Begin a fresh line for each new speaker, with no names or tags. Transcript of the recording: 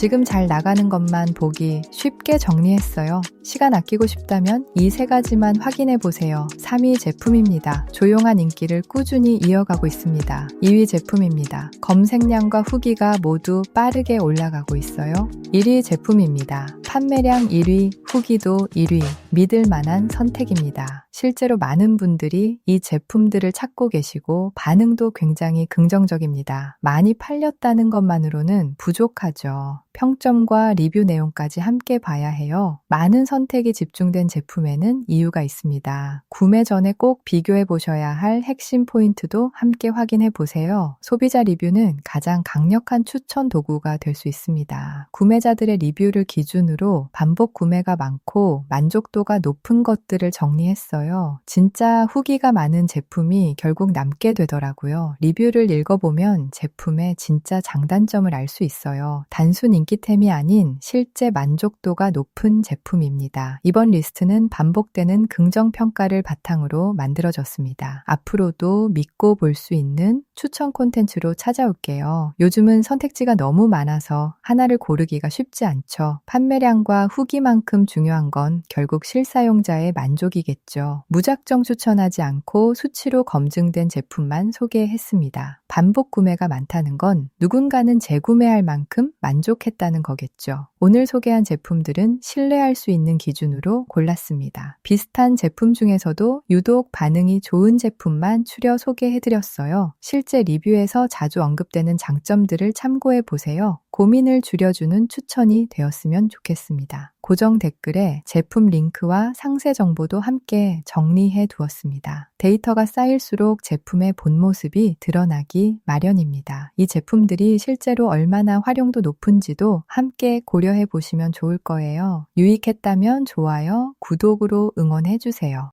지금 잘 나가는 것만 보기 쉽게 정리했어요. 시간 아끼고 싶다면 이 세 가지만 확인해 보세요. 3위 제품입니다. 조용한 인기를 꾸준히 이어가고 있습니다. 2위 제품입니다. 검색량과 후기가 모두 빠르게 올라가고 있어요. 1위 제품입니다. 판매량 1위, 후기도 1위. 믿을 만한 선택입니다. 실제로 많은 분들이 이 제품들을 찾고 계시고 반응도 굉장히 긍정적입니다. 많이 팔렸다는 것만으로는 부족하죠. 평점과 리뷰 내용까지 함께 봐야 해요. 많은 선택이 집중된 제품에는 이유가 있습니다. 구매 전에 꼭 비교해 보셔야 할 핵심 포인트도 함께 확인해 보세요. 소비자 리뷰는 가장 강력한 추천 도구가 될 수 있습니다. 구매자들의 리뷰를 기준으로 반복 구매가 많고 만족도 가 높은 것들을 정리했어요. 진짜 후기가 많은 제품이 결국 남게 되더라고요. 리뷰를 읽어보면 제품의 진짜 장단점을 알 수 있어요. 단순 인기템이 아닌 실제 만족도가 높은 제품입니다. 이번 리스트는 반복되는 긍정평가를 바탕으로 만들어졌습니다. 앞으로도 믿고 볼 수 있는 추천 콘텐츠로 찾아올게요. 요즘은 선택지가 너무 많아서 하나를 고르기가 쉽지 않죠. 판매량과 후기만큼 중요한 건 결국 실사용자의 만족이겠죠. 무작정 추천하지 않고 수치로 검증된 제품만 소개했습니다. 반복 구매가 많다는 건 누군가는 재구매할 만큼 만족했다는 거겠죠. 오늘 소개한 제품들은 신뢰할 수 있는 기준으로 골랐습니다. 비슷한 제품 중에서도 유독 반응이 좋은 제품만 추려 소개해드렸어요. 실제 리뷰에서 자주 언급되는 장점들을 참고해 보세요. 고민을 줄여주는 추천이 되었으면 좋겠습니다. 고정 댓글에 제품 링크와 상세 정보도 함께 정리해 두었습니다. 데이터가 쌓일수록 제품의 본 모습이 드러나기 마련입니다. 이 제품들이 실제로 얼마나 활용도 높은지도 함께 고려해 보시면 좋을 거예요. 유익했다면 좋아요, 구독으로 응원해 주세요.